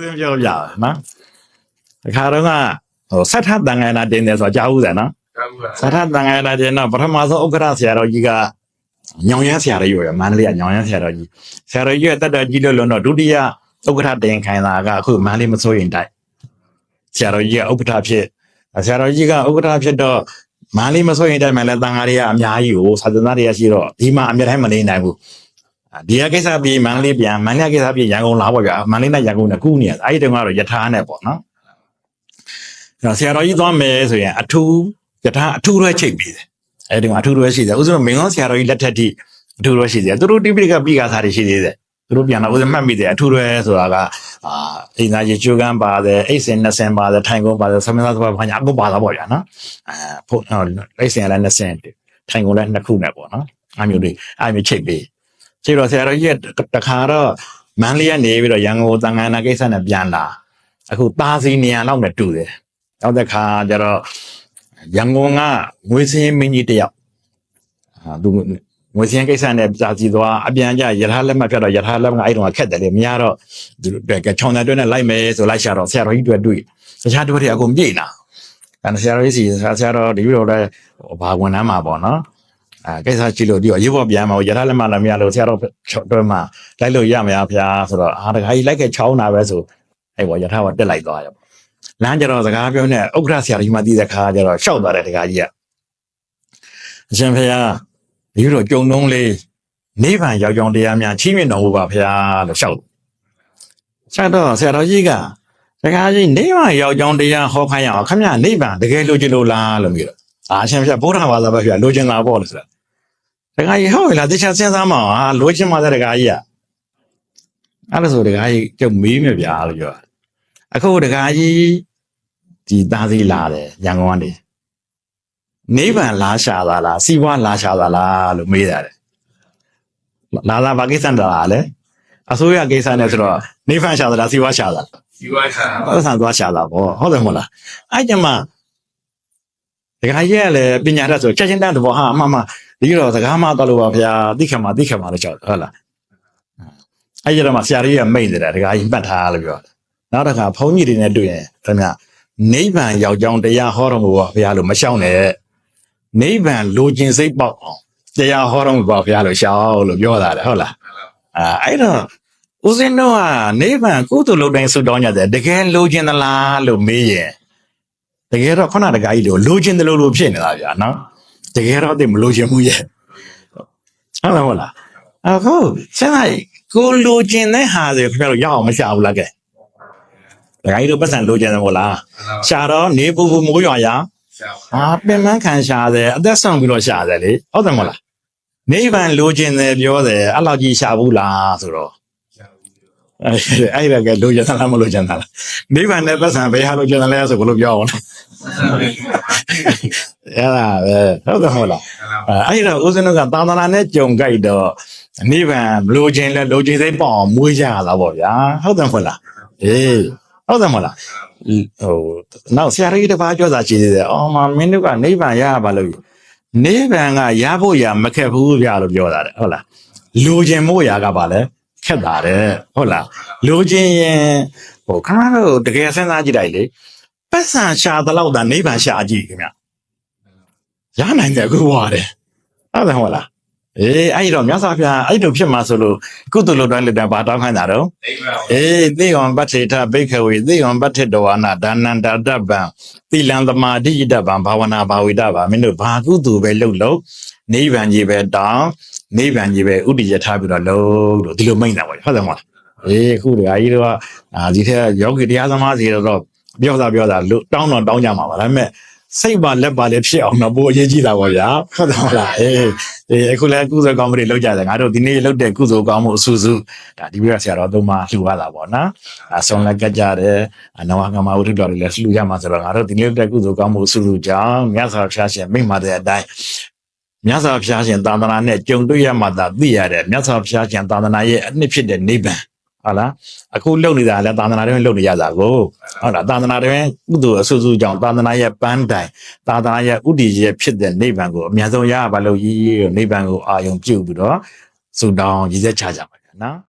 ဦးပြောပြပါနော်တခါတော့ကဟိုဆက်ထတန်ငယ်နာတင်တယ်ဆိုတော့ကြားဦးတယ်နော်ကောင်းပါဆက်ထတန်ငယ်နာတင်တော့ပထမဆုံးဥက္ကဋ္ဌဆရာတော်ကြီးကညောင်ရမ်းဆရာတော်ကြီးပဲမန္တလေးကညောင်ရမ်းဆရာတော်ကြီးဆရာတော်ကြီးကတက်တော်ကြီးလို့လို့တော့ဒုတိယဥက္ကဋ္ဌတင်ခိုင်တာကအခုမန္တလေးမစိုးရင်တိုက်ဆရာတော်ကြီးကဥက္ကဋ္ဌဖြစ်ဆရာတော်ကြီးကဥက္ကဋ္ဌဖြစ်တော့မန္တလေးမစိုးရင်တိုက်မှာလည်းတန်ဃာတွေကအများကြီးကိုသာသနာတွေကရှိတော့ဒီမှာအမြဲတမ်းမနေနိုင်ဘူး ဒီကကိစ္စပြီးမန္တလေးပြန်မန္တလေးကိစ္စပြီးရန်ကုန်လာပေါ့ဗျာမန္တလေးနဲ့ရန်ကုန်နဲ့ကူးနေရအဲ့ဒီတုန်းကတော့ယထာနဲ့ပေါ့နော်အဲ့တော့ဆရာတော်ကြီးသွားမယ်ဆိုရင်အထူးယထာအထူးရွက်ချိတ်ပြီးတယ်အဲ့ဒီမှာအထူးရွက်ရှိတယ်ဥစဉ်မင်းကောဆရာတော်ကြီးလက်ထက်ထိအထူးရွက်ရှိတယ်သူတို့တိပိဋကပြီးကစားတွေရှိသေးတယ်သူတို့ပြန်တော့ဥစဉ်မှတ်မိတယ်အထူးရွက်ဆိုတာကအာအိမ်သားကြီးကျိုးကန်းပါတယ်အိတ်စင်နှစ်စင်ပါတယ်ထိုင်ကုန်ပါတယ်သမင်းသားသဘာဝညာအကုန်ပါတာပေါ့ဗျာနော်အဲဖုန်းအိတ်စင်လည်းနှစ်စင်ထိုင်ကုန်လည်းနှစ်ခုနဲ့ပေါ့နော်အမျိုးတွေအမျိုးချိတ်ပြီး ခြေတော်ဆရာတော်ကြီးကတခါတော့မန်းလေးကနေပြီးတော့ရန်ကုန်သံဃာနာကိစ္စနဲ့ပြန်လာအခုသားစီနေရလောက်နဲ့တူတယ်နောက်တစ်ခါကျတော့ရန်ကုန်ကငွေစင်းမင်းကြီးတယောက်အာသူငွေစင်းကိစ္စနဲ့ကြာစီသွားအပြန်ကြရထားလက်မှတ်ဖြတ်တော့ရထားလက်မှတ်အဲ့တုန်းကခက်တယ်လေမရတော့သူကချောင်းတဲ့တွဲနဲ့လိုက်မယ်ဆိုလိုက်ရှာတော့ဆရာတော်ကြီးတွေ့တွေ့တခြားတွဲတွေအကုန်ပြည့်လာအဲဆရာတော်ကြီးစီဆရာတော်ဒီလိုတော့လဲဘာဝန်ထမ်းမှာပေါ့နော် အဲကိစ္စကြည့်လို့ဒီတော့ရေးပေါ်ပြန်မအောင်ရထားလက်မလည်းမရလို့ဆရာတော်တော်မှလိုက်လို့ရမရဖျားဆိုတော့အာတခါကြီးလိုက်ခဲ့ချောင်းတာပဲဆိုအဲ့ပေါ်ရထားကတက်လိုက်သွားရပေါ့လမ်းကျတော့စကားပြောနေဥက္ကဋ္ဌဆရာကြီးမှသိတဲ့ခါကျတော့ရှောက်သွားတယ်တခါကြီးကအရှင်ဖျားဒီလိုကြုံတုံးလေးနိဗ္ဗာန်ရောက်ကြောင်းတရားများချီးမြှင့်တော်မူပါဖျားလို့ရှောက်ရှောက်တော့ဆရာတော်ကြီးကတခါကြီးနိဗ္ဗာန်ရောက်ကြောင်းတရားဟောခိုင်းရအောင်ခမရနိဗ္ဗာန်တကယ်လိုချင်လို့လားလို့ပြောတော့အာအရှင်ဖျားဗုဒ္ဓဘာသာပဲဖျားလိုချင်တာပေါ့လို့ဆိုတာ တခါကြီးဟုတ်လားတခြားစဉ်းစားမအောင်ဟာလိုချင်ပါတဲ့တခါကြီးอ่ะအဲ့ဒါဆိုတခါကြီးကျုပ်မေးမြဗျာလို့ပြောတာအခုတခါကြီးဒီသားစီလာတယ်ရန်ကုန်ကနေနိဗ္ဗာန်လာရှာတာလားစီဝါလာရှာတာလားလို့မေးတာတယ်လာလာဘာကိစ္စတလားလဲအစိုးရကိစ္စနဲ့ဆိုတော့နိဗ္ဗာန်ရှာတာလားစီဝါရှာတာလားစီဝါချာပတ်စံသွားရှာတာပေါ့ဟုတ်တယ်မဟုတ်လားအဲ့ကြမှာ ဒကာကြီးကလည်းပညာတတ်ဆိုချက်ချင်းတတ်တယ်ပေါ့ဟာအမှန်မှဒီတော့စကားမှတော့လို့ပါဗျာသိခါမှသိခါမှလည်းကြောက်တယ်ဟုတ်လားအဲ့ကြတော့မှဆရာကြီးကမိတ်တယ်ဒကာကြီးမှတ်ထားလို့ပြောတယ်နောက်တစ်ခါဘုန်းကြီးတွေနဲ့တွေ့ရင်ခင်ဗျနိဗ္ဗာန်ရောက်ကြောင်းတရားဟောတော်မူပါဗျာလို့မရှောင်နဲ့နိဗ္ဗာန်လိုချင်စိတ်ပေါက်အောင်တရားဟောတော်မူပါဗျာလို့ရှောင်လို့ပြောတာလေဟုတ်လားအာအဲ့တော့ဦးစင်းတို့ကနိဗ္ဗာန်ကုသိုလ်လုပ်တိုင်းဆုတောင်းကြတယ်တကယ်လိုချင်သလားလို့မေးရင် တကယ်တော့ခုနတကကြီးလို့လိုချင်တယ်လို့လို့ဖြစ်နေတာဗျာနော်တကယ်တော့တိတ်မလိုချင်ဘူးရဲ့ဟုတ်လားဟုတ်လားအခုဆက်လိုက်ကိုလိုချင်တဲ့ဟာတွေခင်ဗျားတို့ရအောင်မရှာဘူးလားကဲတကကြီးတို့ပတ်စံလိုချင်တယ်မို့လားရှာတော့နေပူပူမိုးရွာရရှာအာပင်မခံရှာတယ်အသက်ဆောင်ပြီးတော့ရှာတယ်လေဟုတ်တယ်မို့လားနိဗ္ဗာန်လိုချင်တယ်ပြောတယ်အဲ့လောက်ကြီးရှာဘူးလားဆိုတော့ရှာဘူး အဲ့အဲ့ဒါကလိုချင်တာလားမလိုချင်တာလားနိဗ္ဗာန်နဲ့ပတ်စံဘယ်ဟာလိုချင်တယ်လဲဆိုဘယ်လိုပြောအောင်လဲအဲ့ဒါပဲဟုတ်တယ်မဟုတ်လားအဲ့အဲ့ဒါဦးဇင်းတို့ကသာသနာနဲ့ကြုံကြိုက်တော့နိဗ္ဗာန်လိုချင်လဲလိုချင်စိတ်ပေါ့အောင်မွေးကြရတာပေါ့ဗျာဟုတ်တယ်မဟုတ်လားအေးဟုတ်တယ်မဟုတ်လားဟိုနောက်ဆရာကြီးတစ်ပါးပြောတာရှိသေးတယ်အော်မမင်းတို့ကနိဗ္ဗာန်ရရပါလို့နိဗ္ဗာန်ကရဖို့ရမခက်ဘူးဗျာလို့ပြောတာတဲ့ဟုတ်လားလိုချင်ဖို့ရကပါလဲ ခက်တာတဲ့ဟုတ်လားလိုချင်ရင်ဟိုခဏတော့တကယ်စဉ်းစားကြည့်လိုက်လေပတ်စံရှာတဲ့လောက်သာနိဗ္ဗာန်ရှာကြည့်ခင်ဗျရနိုင်တယ်အခုဘွားတယ်ဟုတ်တယ်ဟုတ်လားအေးအဲ့တော့မြတ်စွာဘုရားအဲ့လိုဖြစ်မှာဆိုလို့ကုသလိုတိုင်းလက်တံဘာတောင်းခိုင်းတာတော့အိမ်မှာအေးသေယံပတ္ထေထဘိက္ခဝေသေယံပတ္ထေတဝါနာဒါနန္တာတပ္ပံသီလံသမာဓိတပ္ပံဘာဝနာဘာဝိတပ္ပံမင်းတို့ဘာကုသိုလ်ပဲလုပ်လို့ နိဗ္ဗာန်ကြီးပဲတောင်းနိဗ္ဗာန်ကြီးပဲဥဒိယထားပြီးတော့လုပ်လို့ဒီလိုမိန့်တာပေါ့ဟုတ်တယ်မဟုတ်လားအေးအခုတခါကြီးတော့အာဒီထက်ယောဂီတရားသမားစီတော့ပြောတာပြောတာလို့တောင်းတော့တောင်းကြမှာပါဒါပေမဲ့စိတ်ပါလက်ပါလည်းဖြစ်အောင်တော့ပိုအရေးကြီးတာပေါ့ဗျာဟုတ်တယ်မဟုတ်လားအေးအေးအခုလည်းကုသိုလ်ကောင်းမှုတွေလုပ်ကြတယ်ငါတို့ဒီနေ့လုပ်တဲ့ကုသိုလ်ကောင်းမှုအဆူဆူဒါဒီပြရဆရာတော်သုံးပါလှူရတာပေါ့နော်အဆုံးလက်ကကြတယ်အနဝကမဝိထုတော်တွေလည်းလှူရမှာဆိုတော့ငါတို့ဒီနေ့လုပ်တဲ့ကုသိုလ်ကောင်းမှုအဆူဆူကြောင့်မြတ်စွာဘုရားရှင်မိန့်ပါတဲ့အတိုင်း မြတ်စွာဘုရားရှင်သာသနာနဲ့ကြုံတွေ့ရမှသာသိရတဲ့မြတ်စွာဘုရားရှင်သာသနာရဲ့အနှစ်ဖြစ်တဲ့နိဗ္ဗာန်ဟုတ်လားအခုလုံနေတာလည်းသာသနာတွင်လုံနေရတာကိုဟုတ်လားသာသနာတွင်ကုသိုလ်အဆူဆူကြောင့်သာသနာရဲ့ပန်းတိုင်သာသနာရဲ့ဥတည်ရဲ့ဖြစ်တဲ့နိဗ္ဗာန်ကိုအများဆုံးရပါလို့ရည်ရည်နိဗ္ဗာန်ကိုအာယုံပြုပြီးတော့ဆုတောင်းရည်စက်ချကြပါဗျာနော်